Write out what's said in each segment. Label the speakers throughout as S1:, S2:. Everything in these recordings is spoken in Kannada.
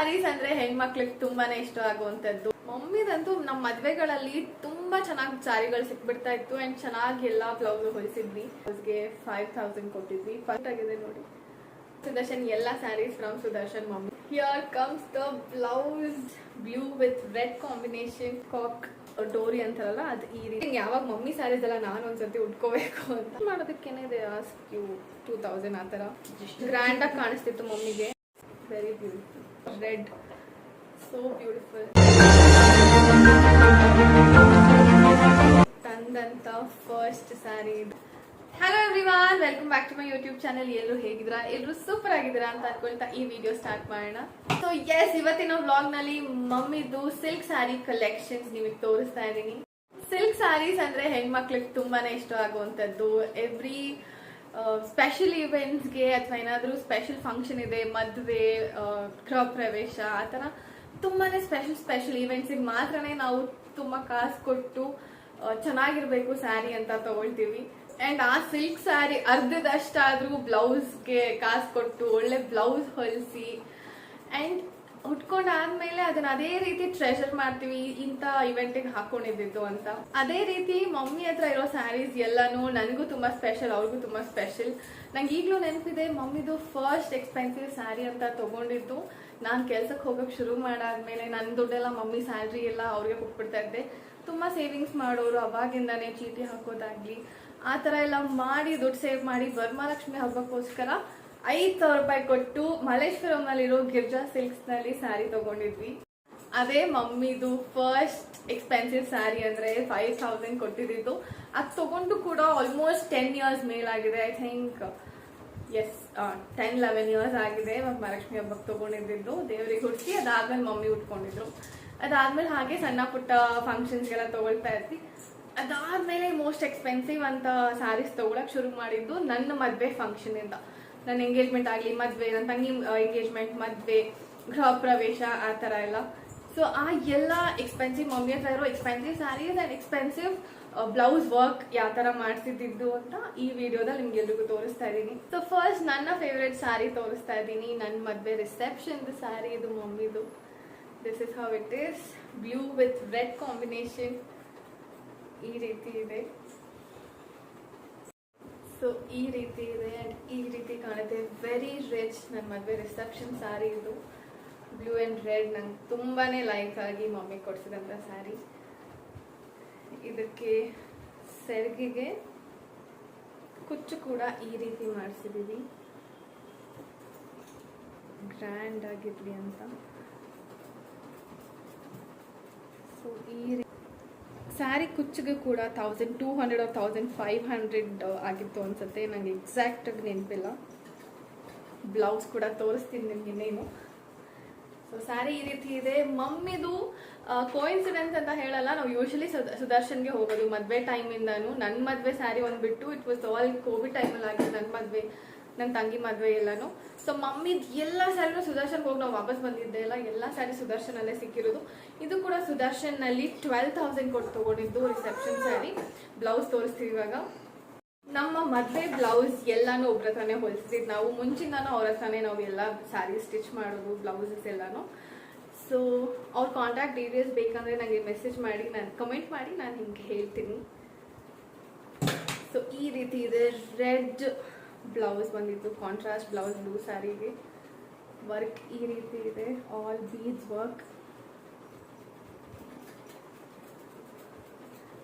S1: ಸ್ಯಾರೀಸ್ ಅಂದ್ರೆ ಹೆಣ್ಮಕ್ಳಿಗೆ ತುಂಬಾನೇ ಇಷ್ಟ ಆಗುವಂತದ್ದು ಮಮ್ಮಿದಂತೂ ನಮ್ಮ ಮದ್ವೆಗಳಲ್ಲಿ ತುಂಬಾ ಚೆನ್ನಾಗಿ ಸ್ಯಾರಿಗಳು ಸಿಕ್ಬಿಡ್ತಾ ಇತ್ತು ಅಂಡ್ ಚೆನ್ನಾಗಿ ಎಲ್ಲಾ ಬ್ಲೌಸ್ ಹೊಲಿಸಿದ್ವಿ. ಬ್ಲೌಸ್ಗೆ ಫೈವ್ ತೌಸಂಡ್ ಕೊಟ್ಟಿದ್ವಿ. ಫಸ್ಟ್ ಆಗಿದೆ ನೋಡಿ. ಸುದರ್ಶನ್, ಎಲ್ಲಾ sarees from Sudarshan mummy. Here comes the blouse blue with red combination cock ಡೋರಿ ಅಂತಾರಲ್ಲ, ಅದು ಈ ರೀತಿ. ಯಾವಾಗ ಮಮ್ಮಿ ಸ್ಯಾರೀಸ್ ಎಲ್ಲ ನಾನು ಒಂದ್ಸತಿ ಉಟ್ಕೋಬೇಕು ಅಂತ. ಮಾಡೋದಕ್ಕೇನೆ ಇದೆ ಯು ಟೂ ತೌಸಂಡ್ ಆ ಥರ. ಗ್ರ್ಯಾಂಡ್ ಆಗಿ ಕಾಣಿಸ್ತಿತ್ತು ಮಮ್ಮಿಗೆ. Very beautiful red so beautiful ತಂದಂತ first sari hello everyone welcome back to my YouTube channel ಎಲ್ಲರೂ ಹೇಗಿದ್ರಾ ಎಲ್ಲರೂ ಸೂಪರ್ ಆಗಿದ್ದೀರಾ ಅಂತ ಅನ್ಕೊಳ್ತಾ ಈ ವಿಡಿಯೋ ಸ್ಟಾರ್ಟ್ ಮಾಡೋಣ. ಸೊ ಎಸ್ ಇವತ್ತಿನ ವ್ಲಾಗ್ನಲ್ಲಿ ಮಮ್ಮಿದು ಸಿಲ್ಕ್ ಸ್ಯಾರಿ ಕಲೆಕ್ಷನ್ಸ್ ನಿಮಗೆ ತೋರಿಸ್ತಾ ಇದ್ದೀನಿ. ಸಿಲ್ಕ್ ಸ್ಯಾರೀಸ್ ಅಂದ್ರೆ ಹೆಣ್ಮಕ್ಳಿಗೆ ತುಂಬಾನೇ ಇಷ್ಟ ಆಗುವಂಥದ್ದು. ಎವ್ರಿ ಸ್ಪೆಷಲ್ ಇವೆಂಟ್ಸ್ಗೆ ಅಥವಾ ಏನಾದರೂ ಸ್ಪೆಷಲ್ ಫಂಕ್ಷನ್ ಇದೆ, ಮದುವೆ ಗೃಹ ಪ್ರವೇಶ, ಆ ಥರ ತುಂಬಾನೇ ಸ್ಪೆಷಲ್ ಸ್ಪೆಷಲ್ ಇವೆಂಟ್ಸಿಗೆ ಮಾತ್ರನೇ ನಾವು ತುಂಬ ಕಾಸು ಕೊಟ್ಟು ಚೆನ್ನಾಗಿರಬೇಕು ಸ್ಯಾರಿ ಅಂತ ತಗೊಳ್ತೀವಿ. ಆ್ಯಂಡ್ ಆ ಸಿಲ್ಕ್ ಸ್ಯಾರಿ ಅರ್ಧದಷ್ಟಾದರೂ ಬ್ಲೌಸ್ಗೆ ಕಾಸು ಕೊಟ್ಟು, ಒಳ್ಳೆ ಬ್ಲೌಸ್ ಹೊಲಿಸಿ ಅಂಡ್ ಉಟ್ಕೊಂಡಾದ್ಮೇಲೆ ಅದನ್ನ ಅದೇ ರೀತಿ ಟ್ರೆಷರ್ ಮಾಡ್ತೀವಿ ಇಂತ ಇವೆಂಟಿಗೆ ಹಾಕೊಂಡಿದ್ದು ಅಂತ. ಅದೇ ರೀತಿ ಮಮ್ಮಿ ಹತ್ರ ಇರೋ ಸ್ಯಾರೀಸ್ ಎಲ್ಲಾನು ನನಗೂ ತುಂಬಾ ಸ್ಪೆಷಲ್ ಅವ್ರಿಗೂ ತುಂಬಾ ಸ್ಪೆಷಲ್ ನಂಗೆ ಈಗಲೂ ನೆನಪಿದೆ, ಮಮ್ಮಿದು ಫಸ್ಟ್ ಎಕ್ಸ್ಪೆನ್ಸಿವ್ ಸ್ಯಾರಿ ಅಂತ ತಗೊಂಡಿದ್ದು. ನಾನು ಕೆಲ್ಸಕ್ಕೆ ಹೋಗಕ್ಕೆ ಶುರು ಮಾಡಾದ್ಮೇಲೆ ನನ್ನ ದುಡ್ಡೆಲ್ಲ ಮಮ್ಮಿ ಸ್ಯಾಲ್ರಿ ಎಲ್ಲ ಅವ್ರಿಗೆ ಕೊಟ್ಬಿಡ್ತಾ ಇದ್ದೆ. ತುಂಬಾ ಸೇವಿಂಗ್ಸ್ ಮಾಡೋರು ಅವಾಗಿಂದಾನೆ ಚೀಟಿ ಹಾಕೋದಾಗ್ಲಿ, ಆ ಥರ ಎಲ್ಲ ಮಾಡಿ ದುಡ್ಡು ಸೇವ್ ಮಾಡಿ, ವರಮಹಾಲಕ್ಷ್ಮಿ ಹಬ್ಬಕ್ಕೋಸ್ಕರ ಐದು ಸಾವಿರ ರೂಪಾಯಿ ಕೊಟ್ಟು ಮಲ್ಲೇಶ್ವರಂನಲ್ಲಿರೋ ಗಿರ್ಜಾ ಸಿಲ್ಕ್ಸ್ನಲ್ಲಿ ಸ್ಯಾರಿ ತಗೊಂಡಿದ್ವಿ. ಅದೇ ಮಮ್ಮಿದು ಫಸ್ಟ್ ಎಕ್ಸ್ಪೆನ್ಸಿವ್ ಸ್ಯಾರಿ ಅಂದ್ರೆ ಫೈವ್ ಥೌಸಂಡ್ ಕೊಟ್ಟಿದ್ದು ಅದು ತಗೊಂಡು ಕೂಡ almost ten years ಮೇಲಾಗಿದೆ I think yes ten eleven years ಆಗಿದೆ ಮಹಾಲಕ್ಷ್ಮಿ ಹಬ್ಬಕ್ಕೆ ತಗೊಂಡಿದ್ದು ದೇವರಿಗೆ ಹುಡುಕಿ ಅದಾದ್ಮೇಲೆ ಮಮ್ಮಿ ಉಟ್ಕೊಂಡಿದ್ರು. ಅದಾದ್ಮೇಲೆ ಹಾಗೆ ಸಣ್ಣ ಪುಟ್ಟ ಫಂಕ್ಷನ್ಸ್ಗೆಲ್ಲ ತಗೊಳ್ತಾ ಇದ್ವಿ. ಅದಾದ್ಮೇಲೆ ಮೋಸ್ಟ್ ಎಕ್ಸ್ಪೆನ್ಸಿವ್ ಅಂತ ಸ್ಯಾರೀಸ್ ತಗೊಳಕ್ ಶುರು ಮಾಡಿದ್ದು ನನ್ನ ಮದ್ವೆ ಫಂಕ್ಷನ್ ಇಂದ. ನನ್ನ ಎಂಗೇಜ್ಮೆಂಟ್ ಆಗಲಿ, ಮದುವೆ, ನನ್ನ ತಂಗಿ ಎಂಗೇಜ್ಮೆಂಟ್ ಮದುವೆ, ಗೃಹ ಪ್ರವೇಶ, ಆ ಥರ ಎಲ್ಲ. ಸೊ ಆ ಎಲ್ಲ ಎಕ್ಸ್ಪೆನ್ಸಿವ್ ಮಮ್ಮಿ ಹತ್ರ ಇರೋ expensive sarees and expensive blouse work ಯಾವ ಥರ ಮಾಡಿಸಿದ್ದು ಅಂತ ಈ ವಿಡಿಯೋದಲ್ಲಿ ನಿಮ್ಗೆ ಎಲ್ರಿಗೂ ತೋರಿಸ್ತಾ ಇದ್ದೀನಿ. ಸೊ ಫಸ್ಟ್ ನನ್ನ ಫೇವ್ರೆಟ್ ಸ್ಯಾರಿ ತೋರಿಸ್ತಾ ಇದ್ದೀನಿ. ನನ್ನ ಮದುವೆ ರಿಸೆಪ್ಷನ್ ಸ್ಯಾರಿ ಇದು, ಮಮ್ಮಿದು. This is how it is blue with red combination ಈ ರೀತಿ ಇದೆ. ಸೊ ಈ ರೀತಿ ಇದೆ ಆ್ಯಂಡ್ ಈ ರೀತಿ ಕಾಣುತ್ತೆ. ವೆರಿ ರಿಚ್ ನನ್ನ ಮದುವೆ ರಿಸೆಪ್ಷನ್ ಸ್ಯಾರಿ ಇದು. ಬ್ಲೂ ಆ್ಯಂಡ್ ರೆಡ್ ನಂಗೆ ತುಂಬಾ ಲೈಕ್ ಆಗಿ ಮಮ್ಮಿ ಕೊಡಿಸಿದಂಥ ಸ್ಯಾರಿ ಇದಕ್ಕೆ ಸೆರಗಿಗೆ ಕುಚ್ಚು ಕೂಡ ಈ ರೀತಿ ಮಾಡಿಸಿದ್ದೀವಿ ಗ್ರ್ಯಾಂಡ್ ಆಗಿರಲಿ ಅಂತ. ಸೊ ಈ ರೀತಿ ಸ್ಯಾರಿ ಕುಚ್ಚಿಗೆ ಕೂಡ thousand two hundred or thousand five hundred ಆಗಿತ್ತು ಅನ್ಸುತ್ತೆ. ನಂಗೆ ಎಕ್ಸಾಕ್ಟಾಗಿ ನೆನಪಿಲ್ಲ. ಬ್ಲೌಸ್ ಕೂಡ ತೋರಿಸ್ತೀನಿ ನಿಮಗೆ ಇನ್ನೇನು. ಸೊ ಸ್ಯಾರಿ ಈ ರೀತಿ ಇದೆ. ಮಮ್ಮಿದು ಕೋಇನ್ಸಿಡೆನ್ಸ್ ಅಂತ ಹೇಳಲ್ಲ. ನಾವು ಯೂಶಲಿ ಸುದರ್ಶನ್ಗೆ ಹೋಗೋದು ಮದುವೆ ಟೈಮಿಂದಾನು ನನ್ನ ಮದುವೆ ಸ್ಯಾರಿ ಒಂದು ಬಿಟ್ಟು ಇಟ್ ವಾಸ್ ಆಲ್ ಕೋವಿಡ್ ಟೈಮಲ್ಲಿ ಆಗಿದೆ ನನ್ನ ಮದುವೆ. ನನ್ನ ತಂಗಿ ಮದುವೆ ಎಲ್ಲಾನು. ಸೊ ಮಮ್ಮಿದ್ ಎಲ್ಲ ಸ್ಯಾರಿನೂ ಸುದರ್ಶನ್ಗೆ ಹೋಗಿ ನಾವು ವಾಪಸ್ ಬಂದಿದ್ದೆ ಎಲ್ಲ ಎಲ್ಲ ಸ್ಯಾರಿ ಸುದರ್ಶನಲ್ಲೇ ಸಿಕ್ಕಿರೋದು. ಇದು ಕೂಡ ಸುದರ್ಶನ್ನಲ್ಲಿ ಟ್ವೆಲ್ ತೌಸಂಡ್ ಕೊಟ್ಟು ತೊಗೊಂಡಿದ್ದು ರಿಸೆಪ್ಷನ್ ಸ್ಯಾರಿ. ಬ್ಲೌಸ್ ತೋರಿಸ್ತೀವಿ ಇವಾಗ. ನಮ್ಮ ಮದುವೆ ಬ್ಲೌಸ್ ಎಲ್ಲಾನು ಒಬ್ರ ಹತ್ರನೇ ಹೊಲಿಸಿದ್ ನಾವು ಮುಂಚಿಂದಾನು ಅವ್ರ ಹತ್ರನೇ ನಾವು ಎಲ್ಲ ಸ್ಯಾರಿ ಸ್ಟಿಚ್ ಮಾಡೋದು, ಬ್ಲೌಸಸ್ ಎಲ್ಲಾನು. ಸೊ ಅವ್ರ ಕಾಂಟ್ಯಾಕ್ಟ್ ಡೀಟೇಲ್ಸ್ ಬೇಕಂದ್ರೆ ನನಗೆ ಮೆಸೇಜ್ ಮಾಡಿ, ನಾನು ಕಮೆಂಟ್ ಮಾಡಿ, ನಾನು ನಿಮ್ಗೆ ಹೇಳ್ತೀನಿ. ಸೊ ಈ ರೀತಿ ಇದೆ ರೆಡ್ ಬ್ಲೌಸ್ ಬಂದಿತ್ತು. ಕಾಂಟ್ರಾಸ್ಟ್ ಬ್ಲೌಸ್ ಬ್ಲೂ ಸ್ಯಾರಿಗೆ ವರ್ಕ್ ಈ ರೀತಿ ಇದೆ. ಆಲ್ ಬೀಡ್ಸ್ ವರ್ಕ್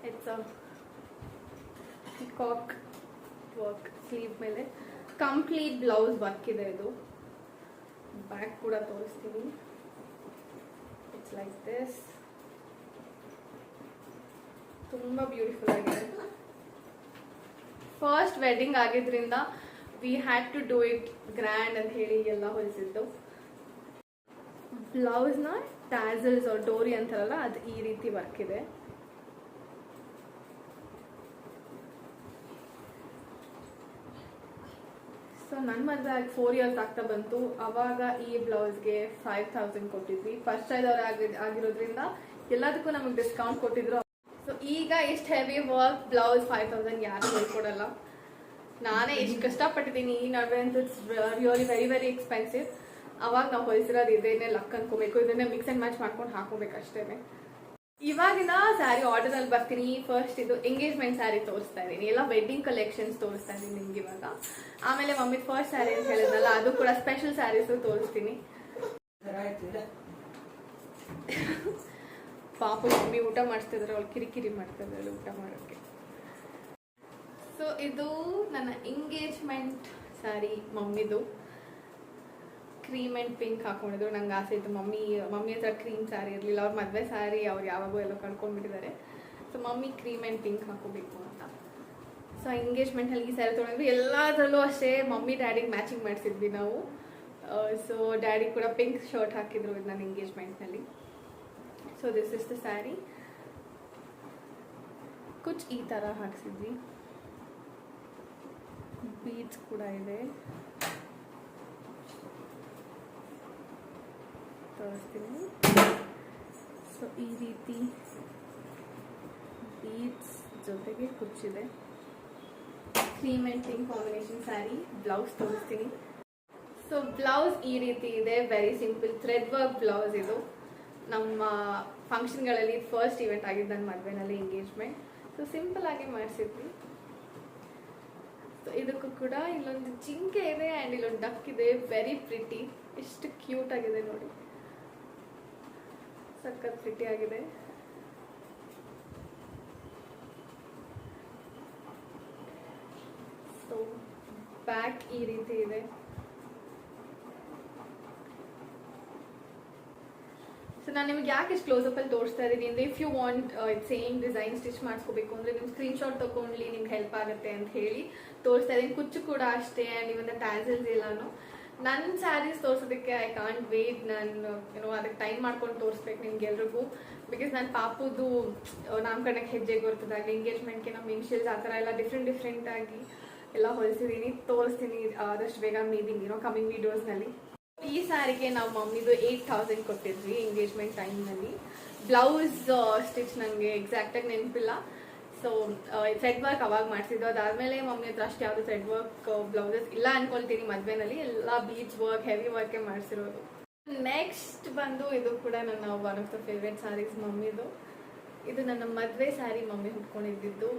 S1: ಇಟ್ಸ್ ಕಾಕ್ ವರ್ಕ್ ಸ್ಲೀವ್ ಮೇಲೆ. ಕಂಪ್ಲೀಟ್ ಬ್ಲೌಸ್ ವರ್ಕ್ ಇದೆ ಇದು. ಬ್ಯಾಕ್ ಕೂಡ ತೋರಿಸ್ತೀನಿ. ಇಟ್ಸ್ ಲೈಕ್ ದಿಸ್ ತುಂಬ ಬ್ಯೂಟಿಫುಲ್ ಆಗಿದೆ. ಫಸ್ಟ್ ವೆಡ್ಡಿಂಗ್ ಆಗಿದ್ರಿಂದ we had to do it grand ಅಂತ ಹೇಳಿ ಎಲ್ಲ ಹೊಲಿಸಿದ್ದು. ಬ್ಲೌಸ್ನ ಟ್ಯಾಸಲ್ಸ್ ಡೋರಿ ಅಂತಾರಲ್ಲ, ಅದು ಈ ರೀತಿ ವರ್ಕ್ ಇದೆ. ಸೊ ನನ್ನ ಮದುವೆ ಆಗಿ ಫೋರ್ ಇಯರ್ಸ್ ಆಗ್ತಾ ಬಂತು. ಅವಾಗ ಈ ಬ್ಲೌಸ್ಗೆ ಫೈವ್ ತೌಸಂಡ್ ಕೊಟ್ಟಿದ್ವಿ. ಫಸ್ಟ್ ಅವ್ರು ಆಗಿ, ಆಗಿರೋದ್ರಿಂದ ಎಲ್ಲದಕ್ಕೂ ನಮಗೆ ಡಿಸ್ಕೌಂಟ್ ಕೊಟ್ಟಿದ್ರು. ಸೊ ಈಗ ಇಷ್ಟು heavy work blouse five thousand ಯಾರು ಹೇಳ್ಕೊಡಲ್ಲ ನಾನೇ ಎಷ್ಟು ಕಷ್ಟಪಟ್ಟಿದ್ದೀನಿ, ಈ ನಡುವೆ ಅಂತ it's really very very expensive ಅವಾಗ ನಾವು ಹೊಲಿಸಿರೋದು ಇದೇನೆ, ಲಕ್ ಅನ್ಕೋಬೇಕು, ಇದನ್ನೇ ಮಿಕ್ಸ್ ಆ್ಯಂಡ್ ಮ್ಯಾಚ್ ಮಾಡ್ಕೊಂಡು ಹಾಕೋಬೇಕು ಅಷ್ಟೇನೆ ಇವಾಗಿನ ಸ್ಯಾರಿ ಆರ್ಡರಲ್ಲಿ ಬರ್ತೀನಿ ಫಸ್ಟ್ ಇದು ಎಂಗೇಜ್ಮೆಂಟ್ ಸ್ಯಾರಿ ತೋರಿಸ್ತಾ ಇದ್ದೀನಿ, ಎಲ್ಲ ವೆಡ್ಡಿಂಗ್ ಕಲೆಕ್ಷನ್ಸ್ ತೋರಿಸ್ತಾ ಇದ್ದೀನಿ ನಿಮ್ಗೆ ಇವಾಗ. ಆಮೇಲೆ ಮಮ್ಮಿ ಫಸ್ಟ್ ಸ್ಯಾರಿ ಅಂತ ಹೇಳಿದ್ನಲ್ಲ, ಅದು ಕೂಡ ಸ್ಪೆಷಲ್ ಸ್ಯಾರೀಸು ತೋರಿಸ್ತೀನಿ. ಪಾಪು ಮಮ್ಮಿ ಊಟ ಮಾಡಿಸ್ತಿದ್ರೆ, ಅವ್ಳು ಕಿರಿಕಿರಿ ಮಾಡ್ತಿದ್ರು ಊಟ ಮಾಡೋಕ್ಕೆ. ಸೊ ಇದು ನನ್ನ ಎಂಗೇಜ್ಮೆಂಟ್ ಸ್ಯಾರಿ ಮಮ್ಮಿದು. ಕ್ರೀಮ್ ಆ್ಯಂಡ್ ಪಿಂಕ್ ಹಾಕೊಂಡಿದ್ರು. ನಂಗೆ ಆಸೆ ಇತ್ತು. ಮಮ್ಮಿ ಮಮ್ಮಿ ಹತ್ರ ಕ್ರೀಮ್ ಸ್ಯಾರಿ ಇರಲಿಲ್ಲ. ಅವ್ರ ಮದುವೆ ಸ್ಯಾರಿ ಅವ್ರು ಯಾವಾಗೋ ಎಲ್ಲೋ ಕಳ್ಕೊಂಡ್ಬಿಟ್ಟಿದ್ದಾರೆ. So mummy cream and pink ಹಾಕೋಬೇಕು ಅಂತ. ಸೊ ಎಂಗೇಜ್ಮೆಂಟಲ್ಲಿ ಈ ಸ್ಯಾರಿ ತೊಗೊಂಡ್ವಿ ಎಲ್ಲದರಲ್ಲೂ ಅಷ್ಟೇ ಮಮ್ಮಿ ಡ್ಯಾಡಿಗೆ ಮ್ಯಾಚಿಂಗ್ ಮಾಡಿಸಿದ್ವಿ ನಾವು. ಸೊ ಡ್ಯಾಡಿ ಕೂಡ ಪಿಂಕ್ ಶರ್ಟ್ ಹಾಕಿದ್ರು ನನ್ನ ಎಂಗೇಜ್ಮೆಂಟ್ನಲ್ಲಿ so this is the saree ಕುಚ್ ಈ ಥರ ಹಾಕ್ಸಿದ್ವಿ. ಬೀಡ್ಸ್ ಕೂಡ ಇದೆ. ತೋರಿಸ್ತೀನಿ. ಸೊ ಈ ರೀತಿ ಬೀಡ್ಸ್ ಜೊತೆಗೆ ಕುಚ್ಚಿದೆ. Cream and pink combination saree blouse ತೋರಿಸ್ತೀನಿ. ಸೊ ಬ್ಲೌಸ್ ಈ ರೀತಿ ಇದೆ. Very simple thread work blouse ಇದು. ನಮ್ಮ ಫಂಕ್ಷನ್ಗಳಲ್ಲಿ ಫಸ್ಟ್ ಇವೆಂಟ್ ಆಗಿದ್ದು ನನ್ನ ಮದುವೆನಲ್ಲಿ ಎಂಗೇಜ್ಮೆಂಟ್ ಸೊ ಸಿಂಪಲ್ ಆಗಿ ಮಾಡಿಸಿದ್ವಿ. ಇದಕ್ಕೂ ಕೂಡ ಇಲ್ಲೊಂದು ಜಿಂಕೆ ಇದೆ ಆ್ಯಂಡ್ ಇಲ್ಲೊಂದು ಡಕ್ ಇದೆ. ವೆರಿ ಪ್ರಿಟಿ ಎಷ್ಟು ಕ್ಯೂಟ್ ಆಗಿದೆ ನೋಡಿ. ಸಖತ್ ಪ್ರಿಟಿ ಆಗಿದೆ. ಸೊ ಬ್ಯಾಕ್ ಈ ರೀತಿ ಇದೆ. ಸೊ ನಾನು ನಿಮ್ಗೆ ಯಾಕೆ ಇಷ್ಟು ಕ್ಲೋಸಪ್ ಅಲ್ಲಿ ತೋರಿಸ್ತಾ ಇದ್ದೀನಿ ಅಂದ್ರೆ if you want it same design stitch ಮಾಡಿಸ್ಕೋಬೇಕು ಅಂದ್ರೆ ನಿಮ್ ಸ್ಕ್ರೀನ್ಶಾಟ್ ತಗೊಂಡ್ಲಿ ನಿಮ್ಗೆ ಹೆಲ್ಪ್ ಆಗುತ್ತೆ ಅಂತ ಹೇಳಿ ತೋರಿಸ್ತಾ ಇದ್ದೀನಿ. ಕುಚ್ಚು ಕೂಡ ಅಷ್ಟೇ ಆ್ಯಂಡ್ ಇವನ್ ಟ್ಯಾಸಲ್ಸ್ ಎಲ್ಲಾನು. ನನ್ನ ಸ್ಯಾರೀಸ್ ತೋರಿಸೋದಕ್ಕೆ ಐ ಕಾಂಟ್ ವೇಟ್ ನಾನು ಏನೋ ಅದಕ್ಕೆ ಟೈಮ್ ಮಾಡ್ಕೊಂಡು ತೋರಿಸ್ಬೇಕು ನಿಮ್ಗೆ ಎಲ್ರಿಗೂ ಬಿಕಾಸ್ ನನ್ನ ಪಾಪುದು ನಾಮಕರಣಕ್ಕೆ ಹೆಜ್ಜೆ ಗೊತ್ತದಾಗಲಿ ಎಂಗೇಜ್ಮೆಂಟ್ಗೆ ನಮ್ಮ ಇನ್ಶಿಯಲ್ಸ್ ಆ ಥರ ಎಲ್ಲ ಡಿಫ್ರೆಂಟ್ ಡಿಫ್ರೆಂಟಾಗಿ ಎಲ್ಲ ಹೊಲಿಸಿದ್ದೀನಿ ತೋರಿಸ್ತೀನಿ, ಆದಷ್ಟು ಬೇಗ ಮೇಬಿ ಏನೋ ಕಮಿಂಗ್ ವಿಡಿಯೋಸ್ನಲ್ಲಿ ಈ ಸಾರಿಗೆ ನಾವು ಮಮ್ಮಿದು ಏಯ್ಟ್ ಥೌಸಂಡ್ ಕೊಟ್ಟಿದ್ವಿ ಎಂಗೇಜ್ಮೆಂಟ್ ಟೈಮ್ನಲ್ಲಿ ಬ್ಲೌಸ್ ಸ್ಟಿಚ್ ನನಗೆ ಎಕ್ಸಾಕ್ಟಾಗಿ ನೆನಪಿಲ್ಲ. ಸೊ ಥ್ರೆಡ್ ವರ್ಕ್ ಅವಾಗ ಮಾಡಿಸಿದ್ದು. ಅದಾದಮೇಲೆ ಮಮ್ಮಿ ಹತ್ರ ಅಷ್ಟು ಯಾವುದು ಥ್ರೆಡ್ ವರ್ಕ್ ಬ್ಲೌಸಸ್ ಇಲ್ಲ ಅನ್ಕೊಳ್ತೀನಿ ಮದುವೆನಲ್ಲಿ. ಎಲ್ಲ ಬೀಚ್ ವರ್ಕ್ ಹೆವಿ ವರ್ಕೇ ಮಾಡಿಸಿರೋದು. ನೆಕ್ಸ್ಟ್ ಬಂದು ಇದು ಕೂಡ ನನ್ನ one of the favourite sarees ಮಮ್ಮಿದು ಇದು ನನ್ನ ಮದುವೆ ಸ್ಯಾರಿ ಮಮ್ಮಿ ಹುಟ್ಕೊಂಡಿದ್ದು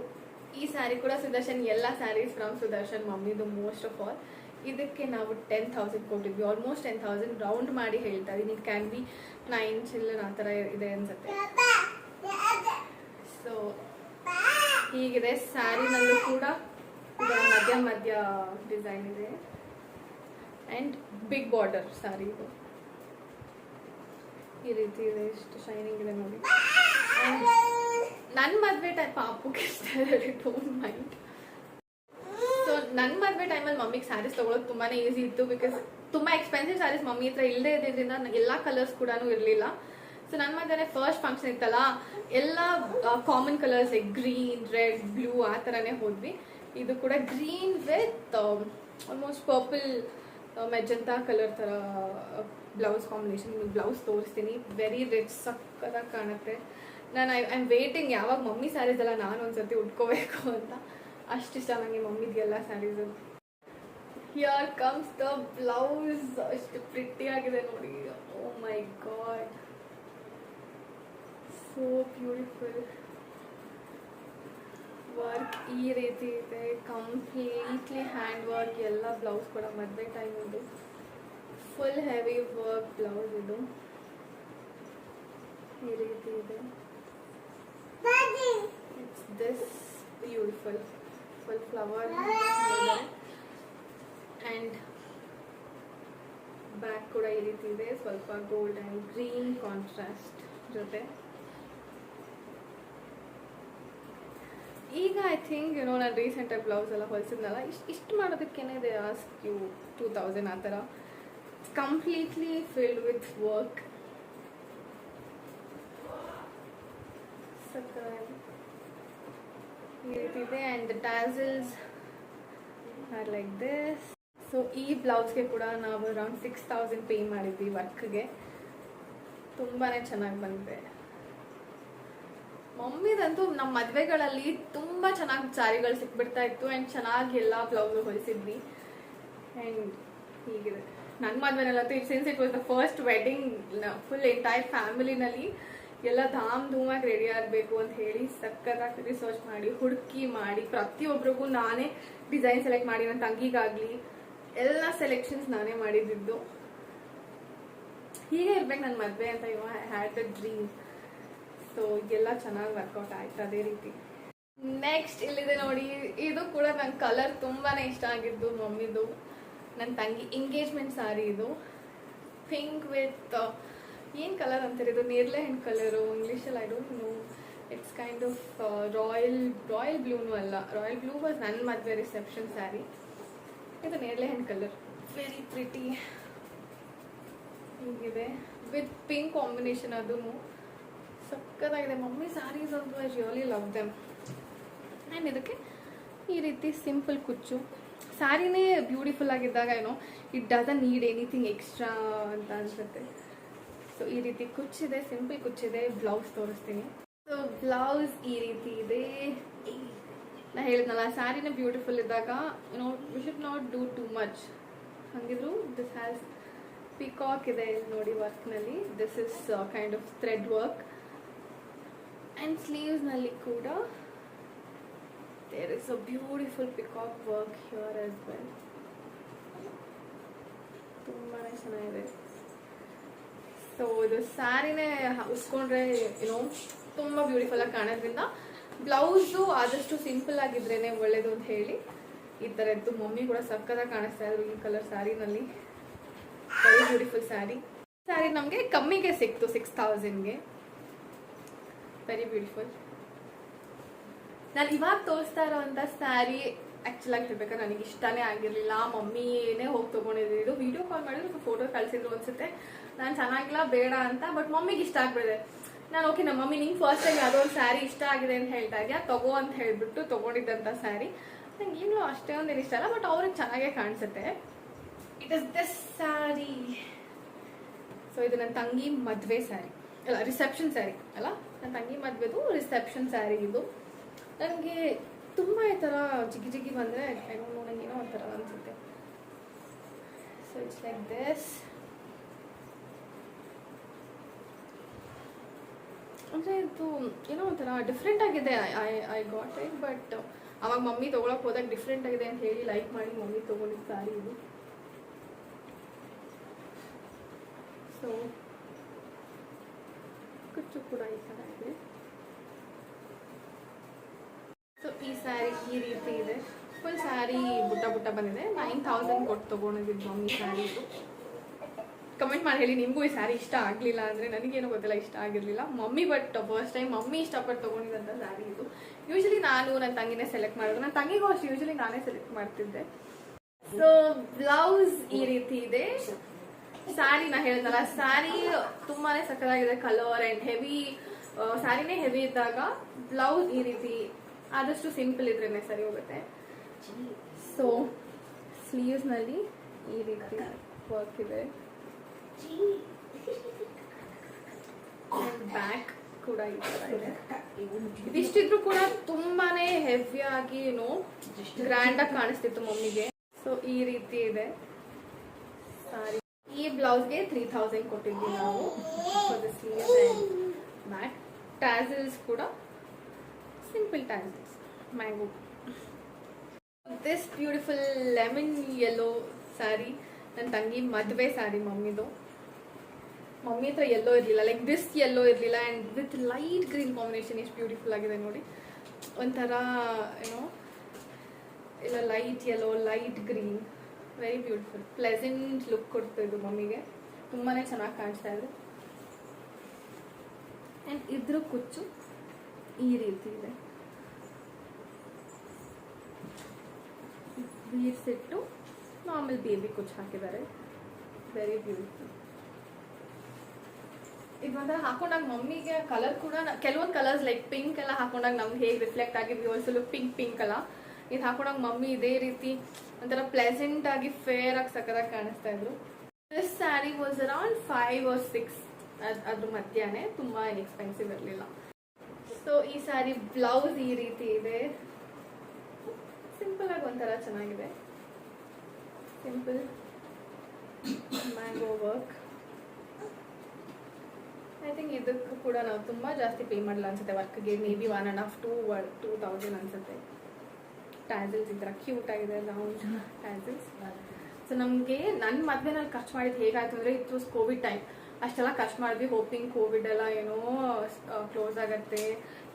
S1: ಈ ಸ್ಯಾರಿ ಕೂಡ ಸುದರ್ಶನ್, ಎಲ್ಲ ಸ್ಯಾರೀಸ್ ಫ್ರಮ್ ಸುದರ್ಶನ್ ಮಮ್ಮಿದು ಮೋಸ್ಟ್ ಆಫ್ ಆಲ್ ಇದಕ್ಕೆ ನಾವು ಟೆನ್ ತೌಸಂಡ್ ಕೊಟ್ಟಿದ್ವಿ. ಆಲ್ಮೋಸ್ಟ್ ಟೆನ್ ತೌಸಂಡ್ ರೌಂಡ್ ಮಾಡಿ ಹೇಳ್ತಾ ಇದೀನಿ ಇಟ್ ಕ್ಯಾನ್ ಬಿ ನೈನ್ ಚಿಲ್ಲರ್ ಆ ಥರ ಇದೆ ಅನ್ಸುತ್ತೆ. ಸೊ ಹೀಗಿದೆ. ಸ್ಯಾರಿನಲ್ಲೂ ಕೂಡ ಮಧ್ಯ ಮಧ್ಯ ಡಿಸೈನ್ ಇದೆ. ಆ್ಯಂಡ್ ಬಿಗ್ ಬಾರ್ಡರ್ ಸ್ಯಾರಿ ಇದು. ಈ ರೀತಿ ಇದೆ. ಎಷ್ಟು ಶೈನಿಂಗ್ ಇದೆ ನೋಡಿ. ನನ್ನ ಮದುವೆ ಟೈಪ್ ಪಾಪುಗೆ ಇಷ್ಟ ಡೋಂಟ್ ಮೈಂಡ್ ನನ್ನ ಮದ್ವೆ ಟೈಮಲ್ಲಿ ಮಮ್ಮಿಗೆ ಸ್ಯಾರೀಸ್ ತೊಗೊಳೋದು ತುಂಬಾ ಈಸಿ ಇತ್ತು ಬಿಕಾಸ್ ತುಂಬ ಎಕ್ಸ್ಪೆನ್ಸಿವ್ ಸ್ಯಾರೀಸ್ ಮಮ್ಮಿ ಹತ್ರ ಇಲ್ಲದೆ ಇದ್ದಿದ್ದರಿಂದ ಎಲ್ಲ ಕಲರ್ಸ್ ಕೂಡ ಇರಲಿಲ್ಲ. ಸೊ ನನ್ನ ಮದುವೆ ಫಸ್ಟ್ ಫಂಕ್ಷನ್ ಇತ್ತಲ್ಲ, ಎಲ್ಲ common colours like green red blue ಆ ಥರನೇ ಹೋದ್ವಿ. ಇದು ಕೂಡ green with almost purple magenta colour ಥರ ಬ್ಲೌಸ್ ಕಾಂಬಿನೇಷನ್ ಬ್ಲೌಸ್ ತೋರಿಸ್ತೀನಿ. ವೆರಿ ರಿಚ್ ಸಕ್ಕದಾಗಿ ಕಾಣುತ್ತೆ. ನಾನು ಐ ಆಮ್ ವೇಟಿಂಗ್ ಯಾವಾಗ ಮಮ್ಮಿ ಸ್ಯಾರೀಸ್ ಎಲ್ಲ ನಾನು ಒಂದ್ಸತಿ ಉಟ್ಕೋಬೇಕು ಅಂತ. ಅಷ್ಟಿಷ್ಟ ನನಗೆ ಮಮ್ಮಿದೆಲ್ಲ sarees here comes the blouse ಅಷ್ಟು ಪ್ರಿಟಿ ಆಗಿದೆ ನೋಡಿ. ಓ my god so beautiful work ಈ ರೀತಿ ಇದೆ. ಕಂಪ್ಲೀಟ್ಲಿ ಹ್ಯಾಂಡ್ ವರ್ಕ್ ಎಲ್ಲ ಬ್ಲೌಸ್ ಕೂಡ ಮದುವೆ ಟೈಮ್ ಇದು ಫುಲ್ ಹೆವಿ ವರ್ಕ್ ಬ್ಲೌಸ್ ಇದು. ಈ ರೀತಿ ಇದೆ. It's this beautiful full flower and back ಕೂಡ ಈ ರೀತಿ ಇದೆ ಸ್ವಲ್ಪ ಗೋಲ್ಡ್ ಆ್ಯಂಡ್ ಗ್ರೀನ್ ಕಾಂಟ್ರಾಸ್ಟ್ ಜೊತೆ ಈಗ ಐ ಥಿಂಕ್ ಏನೋ ನಾನು ರೀಸೆಂಟಾಗಿ ಬ್ಲೌಸ್ ಎಲ್ಲ ಹೊಲಿಸಿದ್ನಲ್ಲ, ಇಷ್ಟು ಇಷ್ಟು ಮಾಡೋದಕ್ಕೇನೆ ಇದೆ ಆಸ್ಕ್ ಯು ಟೂ ತೌಸಂಡ್ ಆ ಥರ. ಕಂಪ್ಲೀಟ್ಲಿ ಫಿಲ್ಡ್ ವಿತ್ ವರ್ಕ್ ಈ ರೀತಿ ಇದೆ and tassels are like this so ಈ ಬ್ಲೌಸ್ಗೆ ಕೂಡ ನಾವು ಅರೌಂಡ್ ಸಿಕ್ಸ್ ತೌಸಂಡ್ ಪೇ ಮಾಡಿದ್ವಿ ವರ್ಕ್ಗೆ ತುಂಬಾ ಚೆನ್ನಾಗಿ ಬಂದಿದೆ. ಮಮ್ಮಿದಂತೂ ನಮ್ಮ ಮದುವೆಗಳಲ್ಲಿ ತುಂಬ ಚೆನ್ನಾಗಿ ಸಾರಿಗಳು ಸಿಕ್ಬಿಡ್ತಾ ಇತ್ತು ಆ್ಯಂಡ್ ಚೆನ್ನಾಗಿ ಎಲ್ಲ ಬ್ಲೌಸ್ ಹೊಲಿಸಿದ್ವಿ. ಆ್ಯಂಡ್ ಹೀಗಿದೆ. ನನ್ನ ಮದುವೆನಲ್ಲಂತೂ since it was the first wedding full entire ಫ್ಯಾಮಿಲಿನಲ್ಲಿ ಎಲ್ಲ ಧಾಮ್ ಧೂಮಾಗಿ ರೆಡಿ ಆಗಬೇಕು ಅಂತ ಹೇಳಿ ಸಕ್ಕತ್ತಾಗಿ ರಿಸರ್ಚ್ ಮಾಡಿ, ಹುಡುಕಿ ಮಾಡಿ ಪ್ರತಿಯೊಬ್ಬರಿಗೂ ನಾನೇ ಡಿಸೈನ್ ಸೆಲೆಕ್ಟ್ ಮಾಡಿ ನನ್ನ ತಂಗಿಗಾಗ್ಲಿ ಎಲ್ಲ ಸೆಲೆಕ್ಷನ್ಸ್ ನಾನೇ ಮಾಡಿದ್ದು. ಹೀಗೆ ಇರ್ಬೇಕು ನನ್ನ ಮದುವೆ ಅಂತ you had the dream so ಎಲ್ಲ ಚೆನ್ನಾಗಿ ವರ್ಕೌಟ್ ಆಯ್ತು ಅದೇ ರೀತಿ. ನೆಕ್ಸ್ಟ್ ಇಲ್ಲಿದೆ ನೋಡಿ, ಇದು ಕೂಡ ನನ್ನ ಕಲರ್ ತುಂಬಾನೇ ಇಷ್ಟ ಆಗಿದ್ದು ಮಮ್ಮಿದು. ನನ್ನ ತಂಗಿ ಎಂಗೇಜ್ಮೆಂಟ್ ಸಾರಿ ಇದು. ಪಿಂಕ್ ವಿತ್ ಏನು ಕಲರ್ ಅಂತಾರೆ? ಇದು ನೇರ್ಲೆ ಹಣ್ಣು ಕಲರು ಇಂಗ್ಲೀಷಲ್ಲಿ I don't know it's kind of royal royal ಬ್ಲೂನು ಅಲ್ಲ. ರಾಯಲ್ ಬ್ಲೂ ವಾಸ್ ನನ್ನ ಮದುವೆ ರಿಸೆಪ್ಷನ್ ಸ್ಯಾರಿ ಇದು ನೇರ್ಲೆ ಹಣ್ಣು ಕಲರ್ ವೆರಿ ಪ್ರಿಟಿ ಹೀಗಿದೆ. ವಿತ್ ಪಿಂಕ್ ಕಾಂಬಿನೇಷನ್ ಅದೂ. ಸಕ್ಕತ್ತಾಗಿದೆ. ಮಮ್ಮಿ ಸ್ಯಾರೀಸ್ ಅಂತೂ I really love them and ಇದಕ್ಕೆ ಈ ರೀತಿ ಸಿಂಪಲ್ ಕುಚ್ಚು. ಸ್ಯಾರಿನೇ ಬ್ಯೂಟಿಫುಲ್ ಆಗಿದ್ದಾಗ ಏನೋ it doesn't need anything extra ಅಂತ ಅನ್ಸುತ್ತೆ. ಸೊ, ಈ ರೀತಿ ಕುಚ್ಚಿದೆ, ಸಿಂಪಲ್ ಕುಚ್ಚಿದೆ, ಬ್ಲೌಸ್ ತೋರಿಸ್ತೀನಿ. ಸೊ, ಬ್ಲೌಸ್ ಈ ರೀತಿ ಇದೆ. ನಾ ಹೇಳಿದ್ನಲ್ಲ ಸ್ಯಾರಿನ ಬ್ಯೂಟಿಫುಲ್ ಇದ್ದಾಗ note we should not do too much ಹಂಗಿದ್ರು this has peacock ಇದೆ ನೋಡಿ ವರ್ಕ್ನಲ್ಲಿ. This is kind of thread work and ಸ್ಲೀವ್ಸ್ನಲ್ಲಿ ಕೂಡ there is a beautiful peacock work here as well ತುಂಬಾ ಚೆನ್ನಾಗಿದೆ. ಸೊ ಇದು ಸ್ಯಾರಿನೇ ಉಸ್ಕೊಂಡ್ರೆ ಏನೋ ತುಂಬ ಬ್ಯೂಟಿಫುಲ್ ಆಗಿ ಕಾಣೋದ್ರಿಂದ ಬ್ಲೌಸು ಆದಷ್ಟು ಸಿಂಪಲ್ ಆಗಿದ್ರೇನೆ ಒಳ್ಳೇದು ಅಂತ ಹೇಳಿ ಈ ಥರದ್ದು ಮಮ್ಮಿ ಕೂಡ ಸಕ್ಕತ್ತಾಗಿ ಕಾಣಿಸ್ತಾ ಇದ್ರು ಈ ಕಲರ್ ಸ್ಯಾರಿನಲ್ಲಿ ವೆರಿ ಬ್ಯೂಟಿಫುಲ್ ಸ್ಯಾರಿ ಸ್ಯಾರಿ ನಮಗೆ ಕಮ್ಮಿಗೆ ಸಿಕ್ತು ಸಿಕ್ಸ್ ಥೌಸಂಡ್ಗೆ ವೆರಿ ಬ್ಯೂಟಿಫುಲ್ ನಾನು ಇವಾಗ ತೋರಿಸ್ತಾ ಇರೋವಂಥ ಸ್ಯಾರಿ ಆ್ಯಕ್ಚುಲ್ ಆಗಿ ಹೇಳ್ಬೇಕಾದ್ರೆ ನನಗೆ ಇಷ್ಟನೇ ಆಗಿರಲಿಲ್ಲ. ಮಮ್ಮಿ ಏನೇ ಹೋಗಿ ತೊಗೊಂಡಿದ್ರು. ಇದು ವಿಡಿಯೋ ಕಾಲ್ ಮಾಡಿದ್ರು ಫೋಟೋ ಕಳಿಸಿದ್ರು ಅನ್ಸುತ್ತೆ. ನಾನು ಚೆನ್ನಾಗಿಲ್ಲ, ಬೇಡ ಅಂತ ಬಟ್ ಮಮ್ಮಿಗೆ ಇಷ್ಟ ಆಗ್ಬಿಡಿದೆ ನಾನು ಓಕೆ ನಮ್ಮ ಮಮ್ಮಿ ನಿಂಗೆ ಫಸ್ಟ್ ಟೈಮ್ ಯಾವುದೋ ಒಂದು ಸ್ಯಾರಿ ಇಷ್ಟ ಆಗಿದೆ ಅಂತ ಹೇಳ್ತಾ ತಗೋ ಅಂತ ಹೇಳಿಬಿಟ್ಟು ತೊಗೊಂಡಿದ್ದಂಥ ಸ್ಯಾರಿ ನಂಗೆ ಇನ್ನೂ ಅಷ್ಟೇ ಒಂದೇನು ಇಷ್ಟ ಅಲ್ಲ ಬಟ್ ಅವ್ರಿಗೆ ಚೆನ್ನಾಗೇ ಕಾಣಿಸುತ್ತೆ. It is this sari so ಇದು ನನ್ನ ತಂಗಿ ಮದುವೆ ಸ್ಯಾರಿ ಅಲ್ಲ ರಿಸೆಪ್ಷನ್ ಸ್ಯಾರಿ ಅಲ್ಲ? ನನ್ನ ತಂಗಿ ಮದುವೆದು ರಿಸೆಪ್ಷನ್ ಸ್ಯಾರಿ ಇದು. ನನಗೆ ತುಂಬ ಈ ಥರ ಜಿಗಿ ಜಿಗಿ ಬಂದರೆ ನನಗೆ ಒಂಥರ ಅನಿಸುತ್ತೆ. ಸೊ ಇಟ್ಸ್ ಲೈಕ್ ದಿಸ್ ಅಂದರೆ ಇದು ಏನೋ ಒಂಥರ ಡಿಫ್ರೆಂಟ್ ಆಗಿದೆ. I I got it but ಅವಾಗ ಮಮ್ಮಿ ತೊಗೊಳಕ್ಕೆ ಹೋದಾಗ ಡಿಫ್ರೆಂಟ್ ಆಗಿದೆ ಅಂತ ಹೇಳಿ ಲೈಕ್ ಮಾಡಿ ಮಮ್ಮಿ ತೊಗೊಂಡಿದ್ದು ಸ್ಯಾರಿ ಇದು. ಸೊ ಕುಚ್ಚು ಕೂಡ ಈ ಥರ ಇದೆ. ಸೊ ಈ ಸ್ಯಾರಿ ಈ ರೀತಿ ಇದೆ. ಫುಲ್ ಸ್ಯಾರಿ ಬುಟ್ಟ ಬುಟ್ಟ ಬಂದಿದೆ. ನೈನ್ ತೌಸಂಡ್ ಕೊಟ್ಟು ತೊಗೊಂಡಿದ್ದು ಮಮ್ಮಿ ಸ್ಯಾರಿ ಇದು. ಕಮೆಂಟ್ ಮಾಡಿ ಹೇಳಿ, ನಿಮಗೂ ಈ ಸ್ಯಾರಿ ಇಷ್ಟ ಆಗಲಿಲ್ಲ ಅಂದರೆ ನನಗೇನು ಗೊತ್ತಿಲ್ಲ, ಇಷ್ಟ ಆಗಿರಲಿಲ್ಲ. Mummy but first time mummy ಇಷ್ಟಪಟ್ಟು ತೊಗೊಂಡಿದ್ದಂಥ ಸ್ಯಾರಿ ಇದು. ಯೂಶಲಿ ನಾನು ನನ್ನ ತಂಗಿನೇ ಸೆಲೆಕ್ಟ್ ಮಾಡೋದು. ನನ್ನ ತಂಗಿಗೂ ಅಷ್ಟು ಯೂಶಲಿ ನಾನೇ ಸೆಲೆಕ್ಟ್ ಮಾಡ್ತಿದ್ದೆ. ಸೊ ಬ್ಲೌಸ್ ಈ ರೀತಿ ಇದೆ. ಸ್ಯಾರಿ ನಾ ಹೇಳಿದ್ನಲ್ಲ ಸ್ಯಾರಿ ತುಂಬಾನೇ ಸಕ್ಕತ್ತಾಗಿದೆ ಕಲರ್ ಅಂಡ್ ಹೆವಿ ಸ್ಯಾರಿನೇ ಹೆವಿ ಇದ್ದಾಗ ಬ್ಲೌಸ್ ಈ ರೀತಿ ಆದಷ್ಟು ಸಿಂಪಲ್ ಇದ್ರೇನೆ ಸರಿ ಹೋಗುತ್ತೆ. ಸೊ ಸ್ಲೀವ್ಸ್ನಲ್ಲಿ ಈ ರೀತಿ ವರ್ಕ್ ಇದೆ. ಬ್ಯಾಕ್ ಕೂಡ ಈ ಇದೆ. ಇದಿಷ್ಟಿದ್ರು ಕೂಡ ತುಂಬಾನೇ ಹೆವಿ ಆಗಿ ಏನೋ ಗ್ರ್ಯಾಂಡ್ ಆಗಿ ಕಾಣಿಸ್ತಿತ್ತು ಮಮ್ಮಿಗೆ. ಸೊ ಈ ರೀತಿ ಇದೆ. ಸಾರಿ ಈ ಬ್ಲೌಸ್ಗೆ ತ್ರೀ ತೌಸಂಡ್ ಕೊಟ್ಟಿದ್ವಿ ನಾವು. ಬ್ಯಾಕ್ ಟ್ಯಾಸಲ್ಸ್ ಕೂಡ. Simple tassels mango this beautiful lemon yellow sari ನನ್ನ ತಂಗಿ ಮದುವೆ ಸ್ಯಾರಿ ಮಮ್ಮಿದು. ಮಮ್ಮಿ ಹತ್ರ ಎಲ್ಲೋ ಇರಲಿಲ್ಲ. ಲೈಕ್ ದಿಸ್ ಎಲ್ಲೋ ಇರಲಿಲ್ಲ. And with light green combination ಎಷ್ಟು ಬ್ಯೂಟಿಫುಲ್ ಆಗಿದೆ ನೋಡಿ. ಒಂಥರ ಏನೋ ಇಲ್ಲ light yellow light green very beautiful pleasant look ಕೊಡ್ತು ಇದು ಮಮ್ಮಿಗೆ. ತುಂಬಾ ಚೆನ್ನಾಗಿ ಕಾಣಿಸ್ತಾ ಇದೆ. ಆ್ಯಂಡ್ ಇದ್ರ ಕುಚ್ಚು ಈ ರೀತಿ ಇದೆ. ಬೀರ್ಸಿಟ್ಟು ನಾರ್ಮಲ್ ಬೇಬಿ ಕುಚ್ಚು ಹಾಕಿದ್ದಾರೆ. ವೆರಿ ಬ್ಯೂಟಿಫುಲ್ ಒಂಥರ ಹಾಕೊಂಡಾಗ ಮಮ್ಮಿಗೆ ಕಲರ್ ಕೂಡ ಕೆಲವೊಂದು ಕಲರ್ಸ್ ಲೈಕ್ ಪಿಂಕ್ ಎಲ್ಲ ಹಾಕೊಂಡಾಗ ನಮ್ಗೆ ಹೇಗೆ ರಿಫ್ಲೆಕ್ಟ್ ಆಗಿದ್ವಿ. ಒಂದ್ಸಲ ಪಿಂಕ್ ಪಿಂಕ್ ಅಲ್ಲ. ಇದು ಹಾಕೊಂಡಾಗ ಮಮ್ಮಿ ಇದೇ ರೀತಿ ಒಂಥರ ಪ್ಲೆಸೆಂಟ್ ಆಗಿ ಫೇರ್ ಆಗಿ ಸಕ್ಕದಾಗಿ ಕಾಣಿಸ್ತಾ ಇದ್ರು. This sari was around five or six ಅದ್ರ ಮಧ್ಯಾಹ್ನ ತುಂಬಾ ಎಕ್ಸ್ಪೆನ್ಸಿವ್ ಇರಲಿಲ್ಲ. ಸೊ ಈ ಸ್ಯಾರಿ ಬ್ಲೌಸ್ ಈ ರೀತಿ ಇದೆ. ಸಿಂಪಲ್ ಆಗಿ ಒಂಥರ ಚೆನ್ನಾಗಿದೆ. Simple mango work I think ಇದಕ್ಕೂ ಕೂಡ ನಾವು ತುಂಬ ಜಾಸ್ತಿ ಪೇ ಮಾಡಲ್ಲ ಅನ್ಸುತ್ತೆ ವರ್ಕ್ಗೆ maybe one and half two or two thousand ಅನ್ಸುತ್ತೆ. ಟ್ಯಾಸಲ್ಸ್ ಈ ಥರ ಕ್ಯೂಟ್ ಆಗಿದೆ ರೌಂಡ್ ಟ್ಯಾಸಲ್ಸ್ ಸೊ ನಮಗೆ ನನ್ನ ಮದುವೆನಲ್ಲಿ ಖರ್ಚು ಮಾಡಿದ್ದು ಹೇಗಾಯ್ತು ಅಂದರೆ ಇಟ್ ವಾಸ್ ಕೋವಿಡ್ ಟೈಮ್ ಅಷ್ಟೆಲ್ಲ ಖರ್ಚು ಮಾಡಿದ್ವಿ ಹೋಪಿಂಗ್ ಕೋವಿಡ್ ಎಲ್ಲ ಏನೋ ಕ್ಲೋಸ್ ಆಗುತ್ತೆ,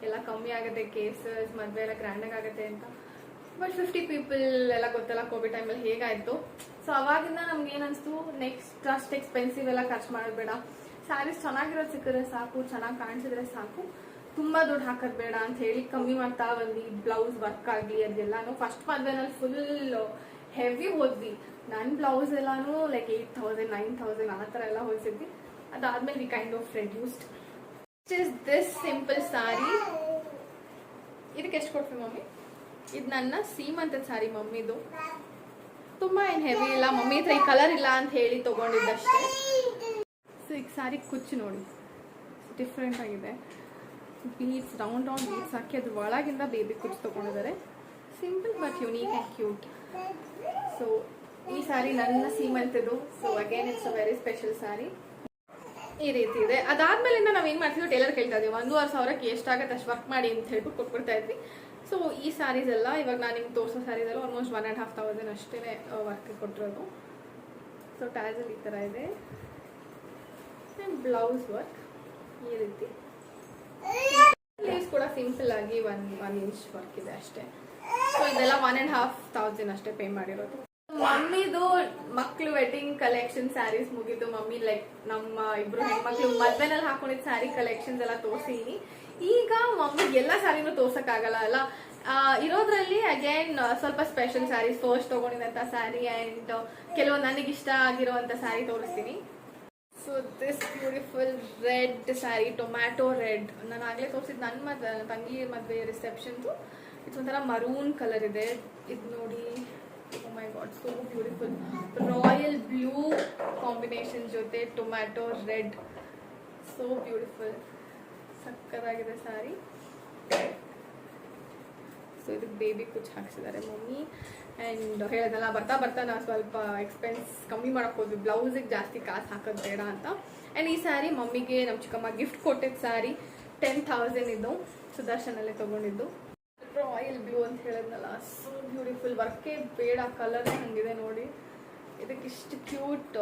S1: ಎಲ್ಲ ಕಮ್ಮಿ ಆಗುತ್ತೆ ಕೇಸಸ್ ಮದುವೆ ಎಲ್ಲ ಗ್ರ್ಯಾಂಡಾಗಿ ಆಗುತ್ತೆ ಅಂತ. ಬಟ್ ಫಿಫ್ಟಿ ಪೀಪಲ್ ಎಲ್ಲ ಗೊತ್ತಲ್ಲ ಕೋವಿಡ್ ಟೈಮಲ್ಲಿ ಹೇಗಾಯಿತು. ಸೊ ಅವಾಗಿಂದ ನಮ್ಗೆ ಏನು ಅನಿಸ್ತು ನೆಕ್ಸ್ಟ್ ಅಷ್ಟು ಎಕ್ಸ್ಪೆನ್ಸಿವ್ ಎಲ್ಲ ಖರ್ಚು ಮಾಡಬೇಡ ಬೇಡ. ಸ್ಯಾರೀಸ್ ಚೆನ್ನಾಗಿರೋದು ಸಿಕ್ಕಿದ್ರೆ ಸಾಕು, ಚೆನ್ನಾಗಿ ಕಾಣಿಸಿದ್ರೆ ಸಾಕು. ತುಂಬ ದುಡ್ಡು ಹಾಕೋದು ಬೇಡ ಅಂತ ಹೇಳಿ ಕಮ್ಮಿ ಮಾಡ್ತಾ ಬಂದ್ವಿ. ಬ್ಲೌಸ್ ವರ್ಕ್ ಆಗಲಿ ಅದೆಲ್ಲಾನು ಫಸ್ಟ್ ಮದುವೆನಲ್ಲಿ ಫುಲ್ ಹೆವಿ ಹೋದ್ವಿ. ನನ್ನ ಬ್ಲೌಸ್ ಎಲ್ಲಾನು like eight thousand nine thousand ಆ ಥರ ಎಲ್ಲ ಹೊಲಿಸಿದ್ವಿ. ಅದಾದ್ಮೇಲೆ we kind of reduced is this simple sari ಇದಕ್ಕೆ ಎಷ್ಟು ಕೊಟ್ವಿ ಮಮ್ಮಿ? ಇದು ನನ್ನ ಸೀಮಂತದ ಸಾರಿ ಮಮ್ಮಿದು. ತುಂಬ ಏನು ಹೆವಿ ಇಲ್ಲ. ಮಮ್ಮಿ ಹತ್ರ ಈ ಕಲರ್ ಇಲ್ಲ ಅಂತ ಹೇಳಿ ತೊಗೊಂಡಿದ್ದಷ್ಟೇ. ಈಗ ಸಾರಿ ಕುಚ್ಚು ನೋಡಿ. ಡಿಫ್ರೆಂಟ್ ಆಗಿದೆ. ಬೀಡ್ಸ್ ರೌಂಡ್ ರೌಂಡ್ ಬೀಡ್ಸ್ ಹಾಕಿ ಅದ್ರ ಒಳಗಿಂದ ಬೇಬಿ ಕುಚ್ಚು ತೊಗೊಂಡಿದ್ದಾರೆ. Simple but unique and cute so ಈ ಸಾರಿ ನನ್ನ ಸೀಮಂತದ್ದು. So again it's a very special sari. ಈ ರೀತಿ ಇದೆ. ಅದಾದ್ಮೇಲಿಂದ ನಾವು ಏನು ಮಾಡ್ತೀವಿ? ಟೇಲರ್ ಕೇಳ್ತಾ ಇದೀವಿ. ಒಂದೂವರೆ ಸಾವಿರಕ್ಕೆ ಎಷ್ಟಾಗತ್ತೆ ಅಷ್ಟು ವರ್ಕ್ ಮಾಡಿ ಅಂತ ಹೇಳ್ಬಿಟ್ಟು ಕೊಟ್ಬಿಡ್ತಾ ಇದ್ವಿ. ಸೊ ಈ ಸ್ಯಾರೀಸ್ ಎಲ್ಲ ಇವಾಗ ನಾನು ನಿಮ್ಗೆ ತೋರಿಸೋ saris almost one and half thousand ಅಷ್ಟೇ ವರ್ಕ್ ಕೊಟ್ಟಿರೋದು. ಸೊ ಟ್ಯಾಜಲ್ ಈ ಥರ ಇದೆ. ಬ್ಲೌಸ್ ವರ್ಕ್ ಈ ರೀತಿ. ಸ್ಲೀವ್ಸ್ ಕೂಡ ಸಿಂಪಲ್ ಆಗಿ ಒನ್ ಒನ್ ಇಂಚ್ ವರ್ಕ್ ಇದೆ ಅಷ್ಟೇ. ಸೊ ಇದೆಲ್ಲ ಒನ್ ಆ್ಯಂಡ್ ಹಾಫ್ ತೌಸಂಡ್ ಅಷ್ಟೇ ಪೇ ಮಾಡಿರೋದು. ಮಮ್ಮಿದು ಮಕ್ಳು ವೆಡ್ಡಿಂಗ್ ಕಲೆಕ್ಷನ್ ಸ್ಯಾರೀಸ್ ಮುಗಿದು ಮಮ್ಮಿ ಲೈಕ್ ನಮ್ಮ ಇಬ್ರು ಹೆಣ್ಮಕ್ಳು ಮದ್ವೆನಲ್ಲಿ ಹಾಕೊಂಡಿದ್ದ ಸ್ಯಾರಿ ಕಲೆಕ್ಷನ್ಸ್ ಎಲ್ಲ ತೋರಿಸಿನಿ ಈಗ ಮಮ್ಮಿಗೆ ಎಲ್ಲ ಸ್ಯಾರಿನೂ ತೋರ್ಸಕ್ಕಾಗಲ್ಲ ಅಲ್ಲ. ಇರೋದ್ರಲ್ಲಿ ಅಗೇನ್ ಸ್ವಲ್ಪ ಸ್ಪೆಷಲ್ ಸ್ಯಾರೀಸ್ ಫಸ್ಟ್ ತಗೊಂಡಿದಂತ ಸ್ಯಾರಿ ಆ್ಯಂಡ್ ಕೆಲವೊಂದು ನನಗೆ ಇಷ್ಟ ಆಗಿರುವಂತ ಸ್ಯಾರಿ ತೋರಿಸ್ತೀನಿ. So this beautiful red sari tomato red ನಾನು ಆಗಲೇ ತೋರಿಸಿದ್ದು ನನ್ನ ನನ್ನ ತಂಗಿ ಮದುವೆ ರಿಸೆಪ್ಷನ್ದು ಒಂಥರ ಮರೂನ್ ಕಲರ್ ಇದೆ. ಇದು ನೋಡಿ my god so beautiful royal blue combination ಜೊತೆ ಟೊಮ್ಯಾಟೊ ರೆಡ್ ಸೋ ಬ್ಯೂಟಿಫುಲ್ ಸಕ್ಕತ್ತಾಗಿದೆ ಸ್ಯಾರಿ ಸೊ ಇದಕ್ಕೆ ಬೇಬಿ ಕುಚ್ ಹಾಕ್ಸಿದ್ದಾರೆ ಮಮ್ಮಿ. ಆ್ಯಂಡ್ ಹೇಳಿದ್ನಲ್ಲ, ಬರ್ತಾ ಬರ್ತಾ ನಾನು ಸ್ವಲ್ಪ ಎಕ್ಸ್ಪೆನ್ಸ್ ಕಮ್ಮಿ ಮಾಡಕ್ಕೆ ಹೋದ್ವಿ. ಬ್ಲೌಸಿಗೆ ಜಾಸ್ತಿ ಕಾಸು ಹಾಕೋದು ಬೇಡ ಅಂತ. ಆ್ಯಂಡ್ ಈ ಸ್ಯಾರಿ ಮಮ್ಮಿಗೆ ನಮ್ಮ ಚಿಕ್ಕಮ್ಮ ಗಿಫ್ಟ್ ಕೊಟ್ಟಿದ್ದ ಸ್ಯಾರಿ ಟೆನ್ ಥೌಸಂಡ್ ಇದು ಸುದರ್ಶನಲ್ಲೇ ತೊಗೊಂಡಿದ್ದು. ರಾಯಲ್ ಬ್ಲೂ ಅಂತ ಹೇಳಿದ್ನಲ್ಲ ಸೊ ಬ್ಯೂಟಿಫುಲ್ ವರ್ಕೇ ಬೇಡ ಕಲರ್ ಹಂಗಿದೆ ನೋಡಿ. ಇದಕ್ಕೆ ಇಷ್ಟು ಕ್ಯೂಟ್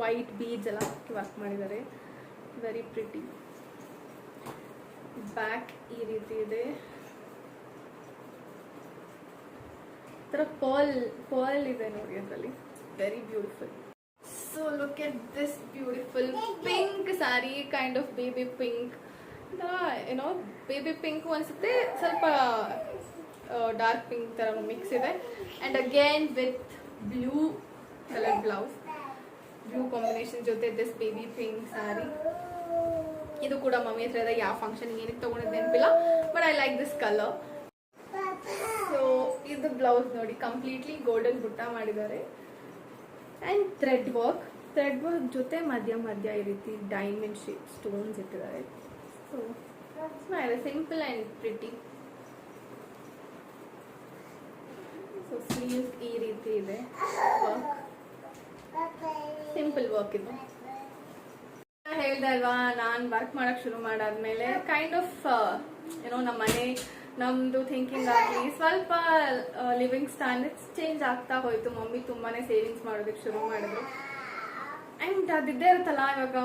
S1: ವೈಟ್ ಬೀಜ್ ಎಲ್ಲ ಹಾಕಿ ವರ್ಕ್ ಮಾಡಿದ್ದಾರೆ. ವೆರಿ ಪ್ರಿಟಿ ಬ್ಯಾಕ್ ಈ ರೀತಿ ಇದೆ. ಥರ ಪರ್ಲ್ ಪರ್ಲ್ ಇದೆ ನೋಡಿ ಅದರಲ್ಲಿ. Very beautiful so look at this beautiful pink sari kind of baby pink ಏನೋ ಬೇಬಿ ಪಿಂಕ್ ಅನ್ಸುತ್ತೆ. ಸ್ವಲ್ಪ ಡಾರ್ಕ್ ಪಿಂಕ್ ಥರ ಮಿಕ್ಸ್ ಇದೆ. And again with blue colour blouse blue combination ಜೊತೆ ದಿಸ್ ಬೇಬಿ ಪಿಂಕ್ ಸ್ಯಾರಿ ಇದು ಕೂಡ ಮಮ್ಮಿ ಹತ್ರ ಇದೆ. ಯಾವ ಫಂಕ್ಷನ್ ಏನಕ್ಕೆ ತೊಗೊಂಡಿದ್ದು ನೆನಪಿಲ್ಲ but I like this colour ಇದು ಬ್ಲೌಸ್ ನೋಡಿ ಕಂಪ್ಲೀಟ್ಲಿ ಗೋಲ್ಡನ್ ಬುಟ್ಟ ಮಾಡಿದ್ದಾರೆ. And thread work thread work ಜೊತೆ ಮಧ್ಯ ಮಧ್ಯ ಈ ರೀತಿ ಡೈಮಂಡ್ ಶೇಪ್ ಸ್ಟೋನ್ಸ್ ಇಟ್ಟಿದ್ದಾರೆ. So simple and pretty so sleeves ಈ ರೀತಿ ಇದೆ. ವರ್ಕ್ ಸಿಂಪಲ್ ವರ್ಕ್ ಇದೆ. ಹೇಳ್ದೆ ಅಲ್ವಾ, ನಾನು ವರ್ಕ್ ಮಾಡಕ್ ಶುರು ಮಾಡಾದ್ಮೇಲೆ ಕೈಂಡ್ ಆಫ್ ಏನೋ ನಮ್ಮ ಮನೆ ನಮ್ದು ಥಿಂಕಿಂಗ್ ಆಗಲಿ, ಸ್ವಲ್ಪ ಲಿವಿಂಗ್ ಸ್ಟ್ಯಾಂಡರ್ಡ್ಸ್ ಚೇಂಜ್ ಆಗ್ತಾ ಹೋಯ್ತು. ಮಮ್ಮಿ ತುಂಬಾನೇ ಸೇವಿಂಗ್ಸ್ ಮಾಡೋದಕ್ಕೆ ಶುರು ಮಾಡಿದ್ರು. ಅಂಡ್ ಅದಿದ್ದೇ ಇರುತ್ತಲ್ಲ, ಇವಾಗ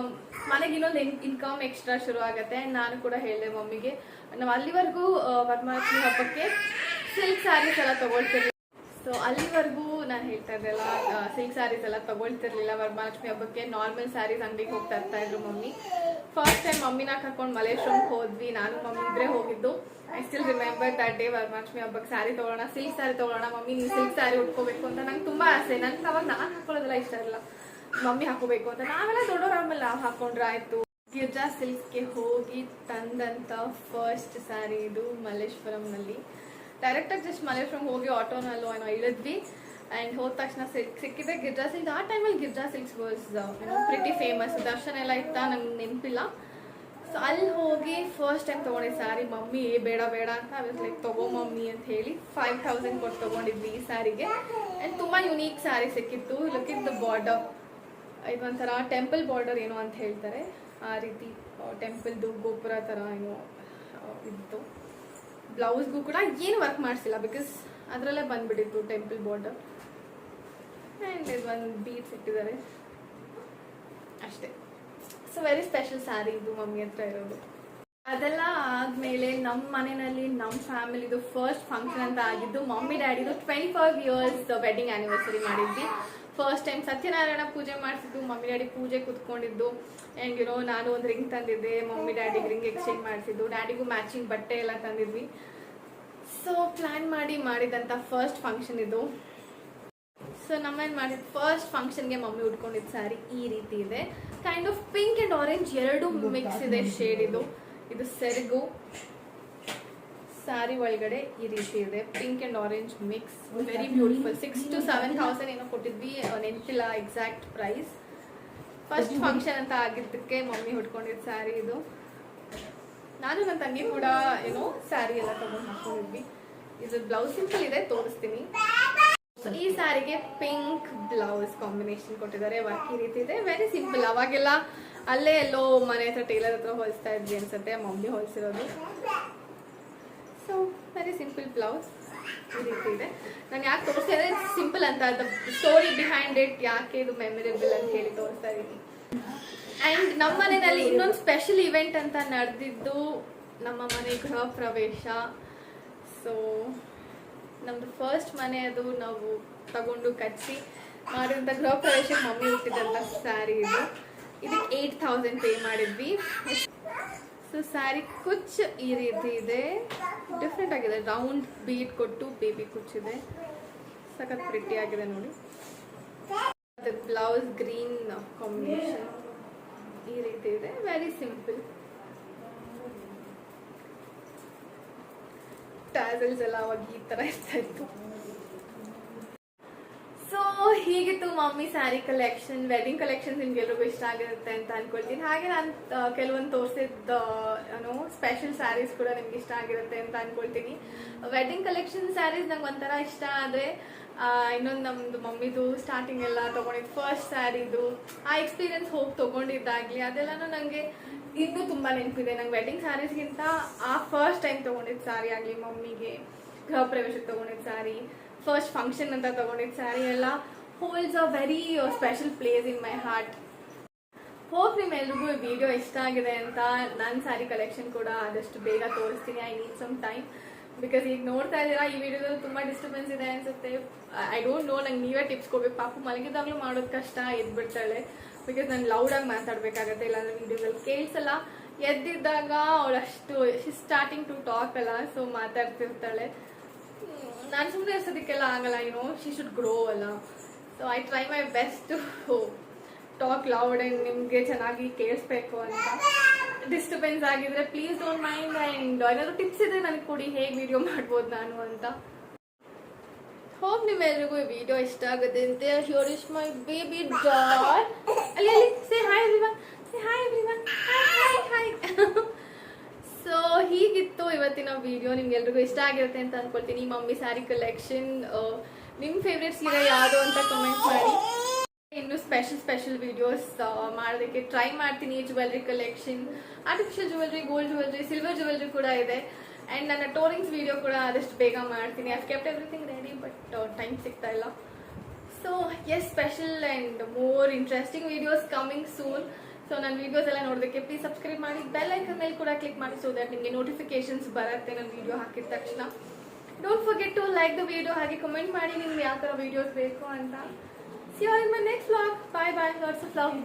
S1: ಮನೆಗೆ ಇನ್ನೊಂದು ಇನ್ಕಮ್ ಎಕ್ಸ್ಟ್ರಾ ಶುರು ಆಗುತ್ತೆ. ಆ್ಯಂಡ್ ನಾನು ಕೂಡ ಹೇಳಿದೆ ಮಮ್ಮಿಗೆ, ನಾವು ಅಲ್ಲಿವರೆಗೂ ವರಮಹಾಲಕ್ಷ್ಮಿ ಹಬ್ಬಕ್ಕೆ ಸಿಲ್ಕ್ ಸ್ಯಾರೀಸ್ ಎಲ್ಲ ತಗೊಳ್ತಿರ್ಲಿಲ್ಲ ಸೊ ಅಲ್ಲಿವರೆಗೂ ನಾನು ಹೇಳ್ತಾ ಇದ್ದೆಲ್ಲ ಸಿಲ್ಕ್ ಸ್ಯಾರೀಸ್ ಎಲ್ಲ ತಗೊಳ್ತಿರ್ಲಿಲ್ಲ. ವರಮಹಾಲಕ್ಷ್ಮಿ ಹಬ್ಬಕ್ಕೆ ನಾರ್ಮಲ್ ಸ್ಯಾರೀಸ್ ಅಂಗಡಿಗೆ ಹೋಗ್ತಾ ಇರ್ತಾ ಇದ್ರು ಮಮ್ಮಿ. ಫಸ್ಟ್ ಟೈಮ್ ಮಮ್ಮಿನ ಕರ್ಕೊಂಡು ಮಲೇಶ್ವರಮ್ಗೆ ಹೋದ್ವಿ. ನಾನು ಮಮ್ಮಿ ಇದ್ರೆ ಹೋಗಿದ್ದು. I still remember that day Varamahalakshmi ಹಬ್ಬಕ್ಕೆ ಸ್ಯಾರಿ ತಗೊಳ್ಳೋಣ ಸಿಲ್ಕ್ ಸ್ಯಾರಿ ತಗೊಳ್ಳೋಣ. ಮಮ್ಮಿ, ನೀವು ಸಿಲ್ಕ್ ಸ್ಯಾರಿ ಉಟ್ಕೋಬೇಕು ಅಂತ ನಂಗೆ ತುಂಬ ಆಸೆ. ನನ್ಗೆ ಅವಾಗ ನಾನು ಹಾಕೊಳ್ಳೋದೆಲ್ಲ ಇಷ್ಟ ಇಲ್ಲ ಮಮ್ಮಿ ಹಾಕೋಬೇಕು ಅಂತ. ನಾವೆಲ್ಲ ದೊಡ್ಡವರಾದ್ಮೇಲೆ ನಾವು ಹಾಕೊಂಡ್ರೆ ಆಯಿತು. ಗಿರ್ಜಾ ಸಿಲ್ಕ್ಗೆ ಹೋಗಿ ತಂದಂಥ ಫಸ್ಟ್ ಸ್ಯಾರಿ ಇದು ಮಲ್ಲೇಶ್ವರಂನಲ್ಲಿ. ಡೈರೆಕ್ಟಾಗಿ ಜಸ್ಟ್ ಮಲ್ಲೇಶ್ವರಂ ಹೋಗಿ ಆಟೋನಲ್ಲೋ ಏನೋ ಇಳಿದ್ವಿ ಆ್ಯಂಡ್ ಹೋದ ತಕ್ಷಣ ಸಿಕ್ ಸಿಕ್ಕಿದೆ ಗಿರ್ಜಾ ಸಿಲ್ಕ್ ಆ ಟೈಮಲ್ಲಿ Girija silks was pretty famous ದರ್ಶನ ಎಲ್ಲ ಇತ್ತ ನಂಗೆ ನೆನಪಿಲ್ಲ. ಸೊ ಅಲ್ಲಿ ಹೋಗಿ ಫಸ್ಟ್ ಟೈಮ್ ತೊಗೊಂಡಿದ್ದು ಸ್ಯಾರಿ ಮಮ್ಮಿ, ಏ, ಬೇಡ ಬೇಡ ಅಂತ. ಅವತ್ತು ಲೈಕ್ ತಗೋ ಮಮ್ಮಿ ಅಂತ ಹೇಳಿ ಫೈವ್ ತೌಸಂಡ್ ಕೊಟ್ಟು ತೊಗೊಂಡಿದ್ವಿ ಈ ಸ್ಯಾರಿಗೆ ಆ್ಯಂಡ್ ತುಂಬ ಯುನೀಕ್ ಸ್ಯಾರಿ ಸಿಕ್ಕಿತ್ತು. ಲುಕ್ ಇನ್ ದ ಬಾರ್ಡರ್ ಇದೊಂಥರ ಟೆಂಪಲ್ ಬಾರ್ಡರ್ ಏನೋ ಅಂತ ಹೇಳ್ತಾರೆ. ಆ ರೀತಿ ಟೆಂಪಲ್ದು ಗೋಪುರ ಥರ ಏನೋ ಇತ್ತು. ಬ್ಲೌಸ್ಗೂ ಕೂಡ ಏನು ವರ್ಕ್ ಮಾಡಿಸಿಲ್ಲ ಬಿಕಾಸ್ ಅದರಲ್ಲೇ ಬಂದ್ಬಿಟ್ಟಿತ್ತು ಟೆಂಪಲ್ ಬಾರ್ಡರ್ ಆ್ಯಂಡ್ ಇದು ಒಂದು ಬೀಟ್ಸ್ ಇಟ್ಟಿದ್ದಾರೆ. ಅಷ್ಟೇ. ಸೊ ವೆರಿ ಸ್ಪೆಷಲ್ ಸ್ಯಾರಿ ಇದು ಮಮ್ಮಿ ಹತ್ರ ಇರೋದು. ಅದೆಲ್ಲ ಆದಮೇಲೆ ನಮ್ಮ ಮನೆಯಲ್ಲಿ ನಮ್ಮ ಫ್ಯಾಮಿಲಿದು ಫಸ್ಟ್ ಫಂಕ್ಷನ್ ಅಂತ ಆಗಿದ್ದು mummy ಡ್ಯಾಡಿದು twenty five years wedding anniversary ಮಾಡಿದ್ವಿ. ಫಸ್ಟ್ ಟೈಮ್ ಸತ್ಯನಾರಾಯಣ ಪೂಜೆ ಮಾಡಿಸಿದ್ದು ಮಮ್ಮಿ ಡ್ಯಾಡಿ ಪೂಜೆ ಕುತ್ಕೊಂಡಿದ್ದು ಹೆಂಗಿರೋ ನಾನು ಒಂದು ರಿಂಗ್ ತಂದಿದ್ದೆ ಮಮ್ಮಿ ಡ್ಯಾಡಿಗೆ ರಿಂಗ್ ಎಕ್ಸ್ಚೇಂಜ್ ಮಾಡಿಸಿದ್ದು ಡ್ಯಾಡಿಗೂ ಮ್ಯಾಚಿಂಗ್ ಬಟ್ಟೆ ಎಲ್ಲ ತಂದಿದ್ವಿ. ಸೊ ಪ್ಲ್ಯಾನ್ ಮಾಡಿ ಮಾಡಿದಂಥ ಫಸ್ಟ್ ಫಂಕ್ಷನ್ ಇದು. ಸೊ ನಮ್ಮೇನು ಮಾಡಿದ್ದು ಫಸ್ಟ್ ಫಂಕ್ಷನ್ಗೆ ಮಮ್ಮಿ ಉಟ್ಕೊಂಡಿದ್ದು ಸ್ಯಾರಿ ಈ ರೀತಿ ಇದೆ. Kind of pink and orange ಎರಡು ಮಿಕ್ಸ್ ಇದೆ ಶೇಡ್ ಇದು. ಇದು ಸೆರಗು. ಸ್ಯಾರಿ ಒಳಗಡೆ ಈ ರೀತಿ ಇದೆ. Pink and orange mix very beautiful six to seven thousand ಏನೋ ಕೊಟ್ಟಿದ್ವಿ. ನೆನಪಿಲ್ಲ ಎಕ್ಸಾಕ್ಟ್ ಪ್ರೈಸ್ ಫಸ್ಟ್ ಫಂಕ್ಷನ್ ಅಂತ ಆಗಿದ್ದಕ್ಕೆ ಮಮ್ಮಿ ಹುಡ್ಕೊಂಡಿದ್ದ ಸ್ಯಾರಿ ಇದು. ನಾನು ನನ್ನ ತಂಗಿ ಕೂಡ ಏನೋ ಸ್ಯಾರಿ ಎಲ್ಲ ತಗೊಂಡು ಹಾಕೊಂಡಿದ್ವಿ. ಇದು ಬ್ಲೌಸ್ ಸಿಂಪಲ್ ಇದೆ ತೋರಿಸ್ತೀನಿ. ಈ ಸ್ಯಾರಿಗೆ ಪಿಂಕ್ ಬ್ಲೌಸ್ ಕಾಂಬಿನೇಷನ್ ಕೊಟ್ಟಿದ್ದಾರೆ. ವರ್ಕ್ ಈ ರೀತಿ ಇದೆ. ವೆರಿ ಸಿಂಪಲ್ ಅವಾಗೆಲ್ಲ ಅಲ್ಲೇ ಎಲ್ಲೋ ಮನೆ ಹತ್ರ ಟೇಲರ್ ಹತ್ರ ಹೊಲಿಸ್ತಾ ಇದ್ವಿ ಅನ್ಸುತ್ತೆ. ಮಮ್ಮಿ ಹೊಲಿಸಿರೋದು. ಸೊ ವೆರಿ ಸಿಂಪಲ್ ಬ್ಲೌಸ್ ಈ ರೀತಿ ಇದೆ ನಾನು ಯಾಕೆ ತೋರಿಸ್ತಾ ಇದೆ ಸಿಂಪಲ್ ಅಂತ, ಅದ ಸ್ಟೋರಿ ಬಿಹೈಂಡ್ ಇಟ್ ಯಾಕೆ ಇದು ಮೆಮೊರೇಬಲ್ ಅಂತ ಹೇಳಿ ತೋರಿಸ್ತಾ ಇದ್ದೀನಿ ಆ್ಯಂಡ್ ನಮ್ಮ ಮನೆಯಲ್ಲಿ ಇನ್ನೊಂದು ಸ್ಪೆಷಲ್ ಇವೆಂಟ್ ಅಂತ ನಡೆದಿದ್ದು ನಮ್ಮ ಮನೆ ಗೃಹ ಪ್ರವೇಶ. ಸೊ ನಮ್ಮದು ಫಸ್ಟ್ ಮನೆ ಅದು ನಾವು ತಗೊಂಡು ಕಚ್ಚಿ ಮಾಡಿದಂಥ ಗೃಹ ಪ್ರವೇಶಕ್ಕೆ ಮಮ್ಮಿ ಹುಟ್ಟಿದಂಥ ಸ್ಯಾರಿ ಇದು. ಇದಕ್ಕೆ ಏಯ್ಟ್ ಥೌಸಂಡ್ ಪೇ ಮಾಡಿದ್ವಿ. ಸೊ ಸ್ಯಾರಿ ಕುಚ್ ಈ ರೀತಿ ಇದೆ ಡಿಫ್ರೆಂಟ್ ಆಗಿದೆ ರೌಂಡ್ ಬೀಟ್ ಕೊಟ್ಟು ಬೇಬಿ ಕುಚ್ಚಿದೆ ಸಖತ್ ಪ್ರಿಟಿ ಆಗಿದೆ ನೋಡಿ ಬ್ಲೌಸ್ ಗ್ರೀನ್ ಕಾಂಬಿನೇಷನ್ ಈ ರೀತಿ ಇದೆ ವೆರಿ ಸಿಂಪಲ್ ಟ್ಯಾಸಲ್ಸ್ ಎಲ್ಲ ಅವಾಗ ಈ ಥರ ಇರ್ತಾ ಇತ್ತು. ಹೀಗಿತ್ತು mummy sari collection, wedding collection ನಿಮ್ಗೆಲ್ರಿಗೂ ಇಷ್ಟ ಆಗಿರುತ್ತೆ ಅಂತ ಅನ್ಕೊಳ್ತೀನಿ. ಹಾಗೆ ನಾನು ಕೆಲವೊಂದು ತೋರಿಸಿದ ಏನೋ ಸ್ಪೆಷಲ್ ಸ್ಯಾರೀಸ್ ಕೂಡ ನಿಮ್ಗೆ ಇಷ್ಟ ಆಗಿರುತ್ತೆ ಅಂತ ಅನ್ಕೊಳ್ತೀನಿ. ವೆಡ್ಡಿಂಗ್ ಕಲೆಕ್ಷನ್ ಸ್ಯಾರೀಸ್ ನಂಗೆ ಒಂಥರ ಇಷ್ಟ ಆದರೆ ಇನ್ನೊಂದು ನಮ್ಮದು ಮಮ್ಮಿದು ಸ್ಟಾರ್ಟಿಂಗ್ ಎಲ್ಲ ತೊಗೊಂಡಿದ್ದು ಫಸ್ಟ್ ಸ್ಯಾರಿದು ಆ ಎಕ್ಸ್ಪೀರಿಯನ್ಸ್ ಹೋಗಿ ತೊಗೊಂಡಿದ್ದಾಗಲಿ, ಅದೆಲ್ಲನೂ ನನಗೆ ಇನ್ನೂ ತುಂಬ ನೆನಪಿದೆ. ನಂಗೆ ವೆಡ್ಡಿಂಗ್ ಸ್ಯಾರೀಸ್ಗಿಂತ ಆ ಫಸ್ಟ್ ಟೈಮ್ ತೊಗೊಂಡಿದ್ದ ಸ್ಯಾರಿ ಆಗಲಿ ಮಮ್ಮಿಗೆ ಗೃಹ ಪ್ರವೇಶಕ್ಕೆ ತೊಗೊಂಡಿದ್ದ ಸ್ಯಾರಿ ಫಸ್ಟ್ ಫಂಕ್ಷನ್ ಅಂತ ತೊಗೊಂಡಿದ್ದ ಸ್ಯಾರಿ ಎಲ್ಲ holds a very special place in my heart hope ನಿಮ್ಮೆಲ್ರಿಗೂ ಈ ವಿಡಿಯೋ ಇಷ್ಟ ಆಗಿದೆ ಅಂತ ನನ್ನ ಸ್ಯಾರಿ ಕಲೆಕ್ಷನ್ ಕೂಡ ಆದಷ್ಟು ಬೇಗ ತೋರಿಸ್ತೀನಿ. I need some time because ಈಗ ನೋಡ್ತಾ ಇದ್ದೀರಾ, ಈ ವಿಡಿಯೋದಲ್ಲಿ ತುಂಬ ಡಿಸ್ಟರ್ಬೆನ್ಸ್ ಇದೆ ಅನ್ಸುತ್ತೆ. ಐ ಡೋಂಟ್ ನೋ ನಂಗೆ ನೀವೇ ಟಿಪ್ಸ್ ಕೊಡ್ಬೇಕು. ಪಾಪು ಮಲಗಿದಾಗಲೂ ಮಾಡೋದು ಕಷ್ಟ, ಎದ್ಬಿಡ್ತಾಳೆ. ಬಿಕಾಸ್ ನಾನು ಲೌಡಾಗಿ ಮಾತಾಡಬೇಕಾಗತ್ತೆ ಇಲ್ಲಾಂದ್ರೆ ವಿಡಿಯೋದಲ್ಲಿ ಕೇಳಿಸಲ್ಲ. ಎದ್ದಿದ್ದಾಗ ಅವಳಷ್ಟು ಸ್ಟಾರ್ಟಿಂಗ್ ಟು ಟಾಕ್ ಅಲ್ಲ ಸೊ ಮಾತಾಡ್ತಿರ್ತಾಳೆ. ನಾನು ಸುಮ್ಮನೆ ಇರ್ಸೋದಕ್ಕೆಲ್ಲ ಆಗಲ್ಲ ಏನೋ ಶಿ ಶುಡ್ ಗ್ರೋ ಅಲ್ಲ. So I try my best talk loud and ನಿಮಗೆ ಚೆನ್ನಾಗಿ ಕೇಳಿಸ್ಬೇಕು ಅಂತ. ಡಿಸ್ಟರ್ಬೆನ್ಸ್ ಆಗಿದ್ರೆ ಪ್ಲೀಸ್ ಡೋಂಟ್ ಮೈಂಡ್ ಆ್ಯಂಡ್ ಏನಾದ್ರು ಟಿಪ್ಸ್ ಇದೆ ನನಗೆ ಕೊಡಿ, ಹೇಗೆ ವಿಡಿಯೋ ಮಾಡ್ಬೋದು ನಾನು ಅಂತ. ಹೋಪ್ ನಿಮ್ಮೆಲ್ರಿಗೂ ಈ ವಿಡಿಯೋ ಇಷ್ಟ ಆಗುತ್ತೆ ಅಂತ here is my baby doll ಅಲ್ಲಿ ಅಲ್ಲಿ say hi say hi hi hi so ಹೀಗಿತ್ತು ಇವತ್ತಿನ ವಿಡಿಯೋ ನಿಮ್ಗೆಲ್ರಿಗೂ ಇಷ್ಟ ಆಗಿರುತ್ತೆ ಅಂತ ಅನ್ಕೊಳ್ತೀನಿ. ಮಮ್ಮಿ ಸ್ಯಾರಿ ಕಲೆಕ್ಷನ್ ನಿಮ್ಮ ಫೇವ್ರೆಟ್ ಸೀರೆ ಯಾವುದು ಅಂತ ಕಮೆಂಟ್ ಮಾಡಿ. ಇನ್ನು ಸ್ಪೆಷಲ್ ಸ್ಪೆಷಲ್ ವಿಡಿಯೋಸ್ ಮಾಡೋದಕ್ಕೆ ಟ್ರೈ ಮಾಡ್ತೀನಿ. Jewellery collection artificial jewellery gold jewellery silver jewellery ಕೂಡ ಇದೆ. ಆ್ಯಂಡ್ ನನ್ನ ಟೋರಿಂಗ್ಸ್ ವಿಡಿಯೋ ಕೂಡ ಆದಷ್ಟು ಬೇಗ ಮಾಡ್ತೀನಿ. I kept everything ready but time ಸಿಗ್ತಾ ಇಲ್ಲ. So yes special and more interesting videos coming soon so ನನ್ನ ವಿಡಿಯೋಸ್ ಎಲ್ಲ ನೋಡೋದಕ್ಕೆ ಪ್ಲೀಸ್ ಸಬ್ಸ್ಕ್ರೈಬ್ ಮಾಡಿ. ಬೆಲ್ ಐಕನ್ ಮೇಲೆ ಕೂಡ ಕ್ಲಿಕ್ ಮಾಡಿ ಸೊ ದಟ್ ನಿಮಗೆ ನೋಟಿಫಿಕೇಶನ್ಸ್ ಬರುತ್ತೆ. ನನ್ನ ವಿಡಿಯೋ ಹಾಕಿದ ತಕ್ಷಣ. Don't forget to like the video ಹಾಗೆ ಕಮೆಂಟ್ ಮಾಡಿ ನಿಮ್ಗೆ ಯಾವ ಥರ ವಿಡಿಯೋಸ್ ಬೇಕು ಅಂತ. See all my next vlog bye bye lots of